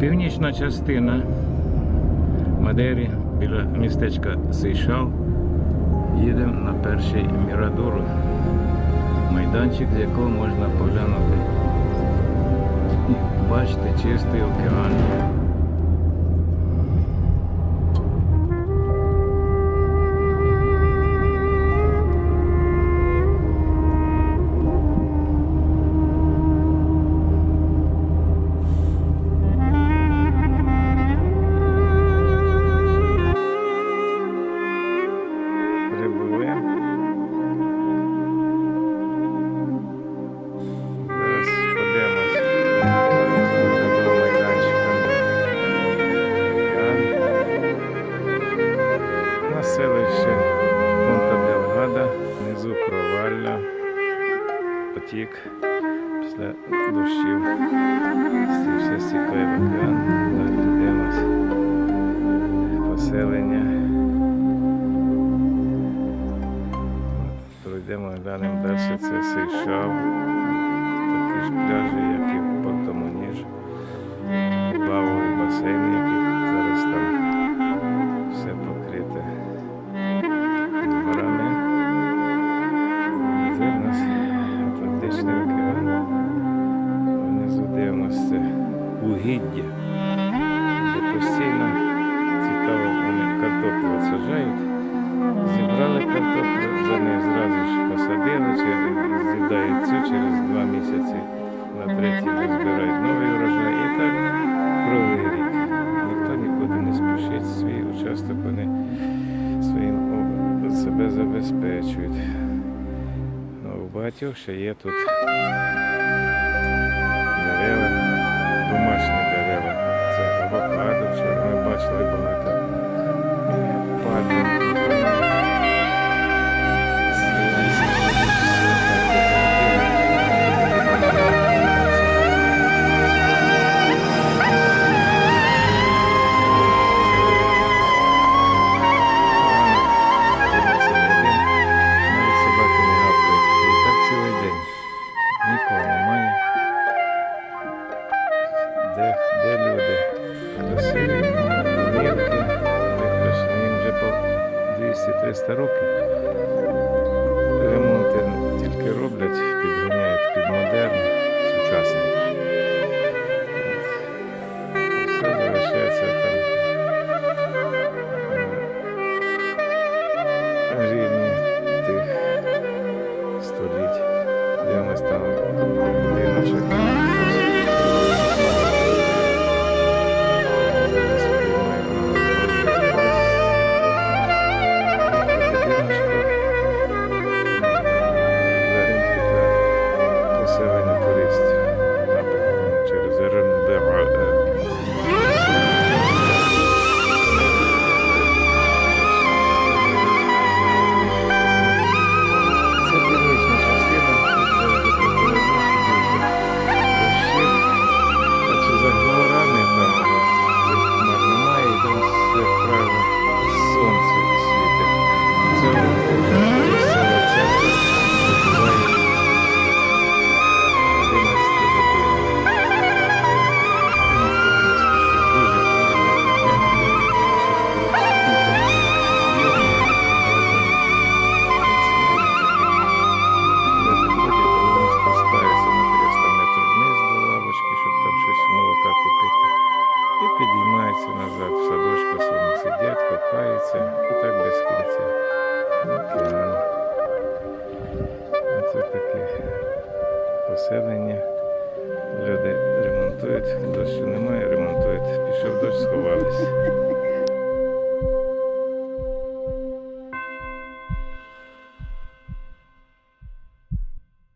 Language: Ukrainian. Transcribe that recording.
Північна частина Мадері біля містечка Сейшал. Їдемо на перший Мірадору, майданчик, з якого можна поглянути і бачити чистий океан. Внизу провалля, потік після дощів. Це все стікає в океан. Далі дивимось. Поселення. Пройдемо, глянемо далі, це Сейшал. Такі ж пляжі, угіддя. Де постійно цікаво, вони картоплю саджають. Зібрали картоплю, за неї зразу ж посадили, з'їдають цю через два місяці, на третій вже збирають новий урожай і так круглий рік. Ніхто нікуди не спішить, свій участок вони своїм себе забезпечують. Ну, у багатьох ще є тут дерева, домашні дерева. Це авокадо, вчора ми бачили багато де люди? Красиві, викрашені. Їм вже по 200-300 років. населення. Люди ремонтують, дощу немає, ремонтують. Пішов дощ, сховались.